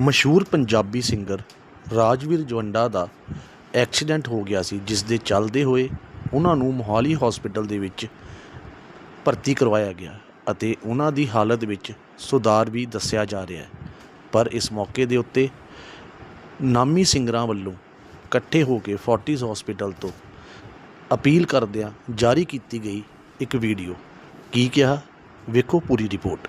ਮਸ਼ਹੂਰ ਪੰਜਾਬੀ ਸਿੰਗਰ ਰਾਜਵੀਰ ਜਵੰਡਾ ਦਾ ਐਕਸੀਡੈਂਟ ਹੋ ਗਿਆ ਸੀ ਜਿਸ ਦੇ ਚੱਲਦੇ ਹੋਏ ਉਹਨਾਂ ਨੂੰ ਮੋਹਾਲੀ ਹਸਪੀਟਲ ਦੇ ਵਿੱਚ ਭਰਤੀ ਕਰਵਾਇਆ ਗਿਆ ਅਤੇ ਉਹਨਾਂ ਦੀ ਹਾਲਤ ਵਿੱਚ ਸੁਧਾਰ ਵੀ ਦੱਸਿਆ ਜਾ ਰਿਹਾ ਹੈ। ਪਰ ਇਸ ਮੌਕੇ ਦੇ ਉੱਤੇ ਨਾਮੀ ਸਿੰਗਰਾਂ ਵੱਲੋਂ ਇਕੱਠੇ ਹੋ ਕੇ ਫੋਰਟਿਸ ਹਸਪੀਟਲ ਤੋਂ ਅਪੀਲ ਕਰਦਿਆਂ ਜਾਰੀ ਕੀਤੀ ਗਈ ਇੱਕ ਵੀਡੀਓ। ਕੀ ਕਿਹਾ? ਵੇਖੋ ਪੂਰੀ ਰਿਪੋਰਟ।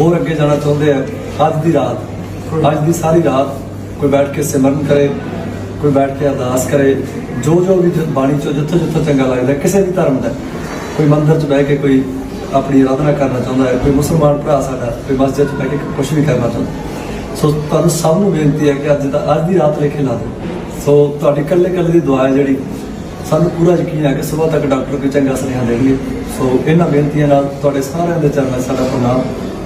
ਹੋਰ ਅੱਗੇ ਜਾਣਾ ਚਾਹੁੰਦੇ ਆ, ਅੱਜ ਦੀ ਰਾਤ, ਅੱਜ ਦੀ ਸਾਰੀ ਰਾਤ ਕੋਈ ਬੈਠ ਕੇ ਸਿਮਰਨ ਕਰੇ, ਕੋਈ ਬੈਠ ਕੇ ਅਰਦਾਸ ਕਰੇ, ਜੋ ਜੋ ਵੀ ਬਾਣੀ ਚੋਂ ਜਿੱਥੋਂ ਜਿੱਥੋਂ ਚੰਗਾ ਲੱਗਦਾ, ਕਿਸੇ ਵੀ ਧਰਮ ਦਾ, ਕੋਈ ਮੰਦਰ 'ਚ ਬਹਿ ਕੇ ਕੋਈ ਆਪਣੀ ਆਰਾਧਨਾ ਕਰਨਾ ਚਾਹੁੰਦਾ ਹੈ, ਕੋਈ ਮੁਸਲਮਾਨ ਭਰਾ ਸਾਡਾ, ਕੋਈ ਮਸਜਿਦ 'ਚ ਬਹਿ ਕੇ ਕੁਝ ਵੀ ਕਰਨਾ ਚਾਹੁੰਦਾ ਸੋ ਤੁਹਾਨੂੰ ਸਭ ਨੂੰ ਬੇਨਤੀ ਹੈ ਕਿ ਅੱਜ ਦਾ, ਅੱਜ ਦੀ ਰਾਤ ਲੇਖੇ ਲਾ ਦਿਓ। ਸੋ ਤੁਹਾਡੀ ਇਕੱਲੇ ਇਕੱਲੇ ਦੀ ਦੁਆ ਹੈ ਜਿਹੜੀ, ਸਾਨੂੰ ਪੂਰਾ ਯਕੀਨ ਹੈ ਕਿ ਸਵੇਰ ਤੱਕ ਡਾਕਟਰ ਕੋਈ ਚੰਗਾ ਸੁਨੇਹਾ ਦੇਣਗੇ। ਸੋ ਇਹਨਾਂ ਬੇਨਤੀਆਂ ਨਾਲ ਤੁਹਾਡੇ ਸਾਰਿਆਂ ਦੇ ਚਰਨਾਂ ਸਾਡਾ ਪ੍ਰਣਾਮ।